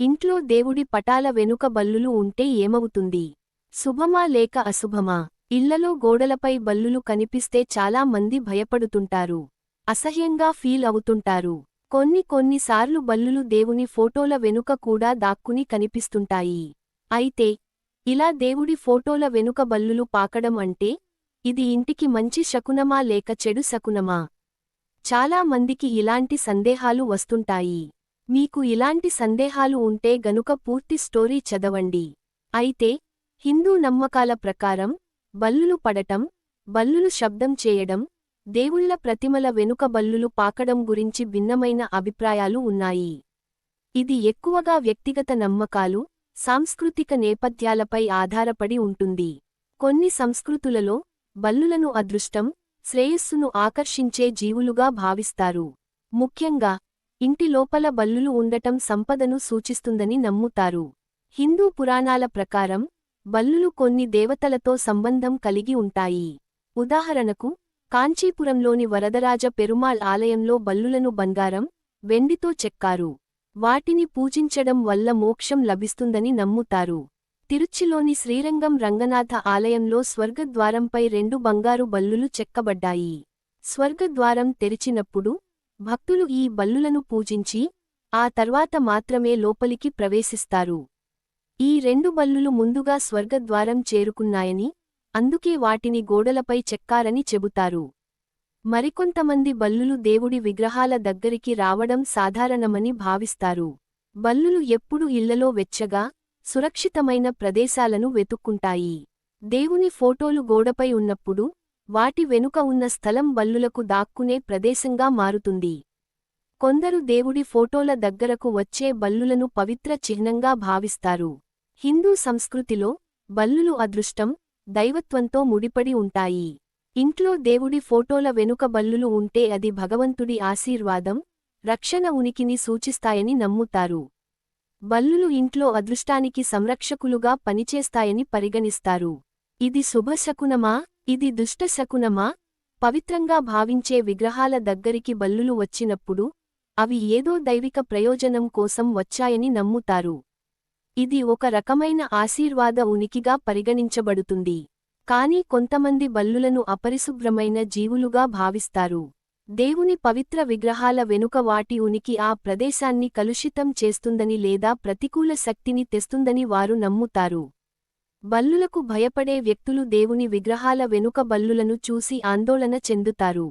ఇంట్లో దేవుడి పటాల వెనుక బల్లులు ఉంటే ఏమవుతుంది? శుభమా లేక అశుభమా? ఇళ్ళలో గోడలపై బల్లులు కనిపిస్తే చాలా మంది భయపడుతుంటారు. అసహ్యంగా ఫీల్ అవుతుంటారు. కొన్ని కొన్నిసార్లు బల్లులు దేవుని ఫోటోల వెనుక కూడా దాక్కుని కనిపిస్తుంటాయి. అయితే ఇలా దేవుడి ఫోటోల వెనుక బల్లులు పాకడం అంటే ఇది ఇంటికి మంచి శకునమా లేక చెడు శకునమా? చాలా మందికి ఇలాంటి సందేహాలు వస్తుంటాయి. మీకు ఇలాంటి సందేహాలు ఉంటే గనుక పూర్తి స్టోరీ చదవండి. అయితే హిందూ నమ్మకాల ప్రకారం బల్లులు పడటం బల్లులు శబ్దం చేయడం దేవుళ్ళ ప్రతిమల వెనుక బల్లులు పాకడం గురించి భిన్నమైన అభిప్రాయాలు ఉన్నాయి. ఇది ఎక్కువగా వ్యక్తిగత నమ్మకాలు సాంస్కృతిక నేపథ్యాలపై ఆధారపడి ఉంటుంది. కొన్ని సంస్కృతులలో బల్లులను అదృష్టం శ్రేయస్సును ఆకర్షించే జీవులుగా భావిస్తారు. ముఖ్యంగా ఇంటి లోపల బల్లులు ఉండటం సంపదను సూచిస్తుందని నమ్ముతారు. హిందూ పురాణాల ప్రకారం బల్లులు కొన్ని దేవతలతో సంబంధం కలిగి ఉంటాయి. ఉదాహరణకు కాంచీపురంలోని వరదరాజ పెరుమాళ్ ఆలయంలో బల్లులను బంగారం వెండితో చెక్కారు. వాటిని పూజించడం వల్ల మోక్షం లభిస్తుందని నమ్ముతారు. తిరుచ్చిలోని శ్రీరంగం రంగనాథ ఆలయంలో స్వర్గద్వారంపై రెండు బంగారు బల్లులు చెక్కబడ్డాయి. స్వర్గద్వారం తెరిచినప్పుడు భక్తులు ఈ బల్లులను పూజించి ఆ తర్వాత మాత్రమే లోపలికి ప్రవేశిస్తారు. ఈ రెండు బల్లులు ముందుగా స్వర్గద్వారం చేరుకున్నాయని అందుకే వాటిని గోడలపై చెక్కారని చెబుతారు. మరికొంతమంది బల్లులు దేవుడి విగ్రహాల దగ్గరికి రావడం సాధారణమని భావిస్తారు. బల్లులు ఎప్పుడు ఇళ్ళలో వెచ్చగా సురక్షితమైన ప్రదేశాలను వెతుక్కుంటాయి. దేవుని ఫోటోలు గోడపై ఉన్నప్పుడు వాటి వెనుక ఉన్న స్థలం బల్లులకు దాక్కునే ప్రదేశంగా మారుతుంది. కొందరు దేవుడి ఫోటోల దగ్గరకు వచ్చే బల్లులను పవిత్ర చిహ్నంగా భావిస్తారు. హిందూ సంస్కృతిలో బల్లులు అదృష్టం దైవత్వంతో ముడిపడి ఉంటాయి. ఇంట్లో దేవుడి ఫోటోల వెనుక బల్లులు ఉంటే అది భగవంతుడి ఆశీర్వాదం రక్షణ ఉనికిని సూచిస్తాయని నమ్ముతారు. బల్లులు ఇంట్లో అదృష్టానికి సంరక్షకులుగా పనిచేస్తాయని పరిగణిస్తారు. ఇది శుభశకునమా? ఇది దుష్టశకునమా పవిత్రంగా భావించే విగ్రహాల దగ్గరికి బల్లులు వచ్చినప్పుడు అవి ఏదో దైవిక ప్రయోజనం కోసం వచ్చాయని నమ్ముతారు. ఇది ఒక రకమైన ఆశీర్వాద ఉనికిగా పరిగణించబడుతుంది. కానీ కొంతమంది బల్లులను అపరిశుభ్రమైన జీవులుగా భావిస్తారు. దేవుని పవిత్ర విగ్రహాల వెనుక వాటి ఉనికి ఆ ప్రదేశాన్ని కలుషితం చేస్తుందని లేదా ప్రతికూల శక్తిని తెస్తుందని వారు నమ్ముతారు. బల్లులకు భయపడే వ్యక్తులు దేవుని విగ్రహాల వెనుక బల్లులను చూసి ఆందోళన చెందుతారు.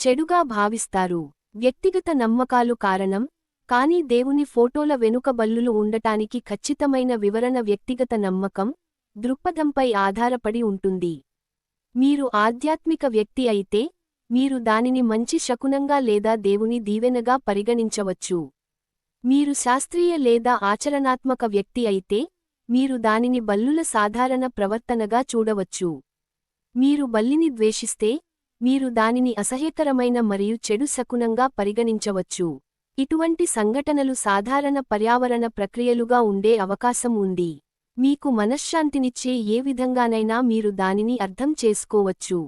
చెడుగా భావిస్తారు. వ్యక్తిగత నమ్మకాలు కారణం. కానీ దేవుని ఫోటోల వెనుక బల్లులు ఉండటానికి ఖచ్చితమైన వివరణ వ్యక్తిగత నమ్మకం దృక్పథంపై ఆధారపడి ఉంటుంది. మీరు ఆధ్యాత్మిక వ్యక్తి అయితే మీరు దానిని మంచి శకునంగా లేదా దేవుని దీవెనగా పరిగణించవచ్చు. మీరు శాస్త్రీయ లేదా ఆచరణాత్మక వ్యక్తి అయితే మీరు దానిని బల్లుల సాధారణ ప్రవర్తనగా చూడవచ్చు. మీరు బల్లిని ద్వేషిస్తే మీరు దానిని అసహ్యకరమైన మరియు చెడు శకునంగా పరిగణించవచ్చు. ఇటువంటి సంఘటనలు సాధారణ పర్యావరణ ప్రక్రియలుగా ఉండే అవకాశం ఉంది. మీకు మనశ్శాంతినిచ్చే ఏ విధంగానైనా మీరు దానిని అర్థం చేసుకోవచ్చు.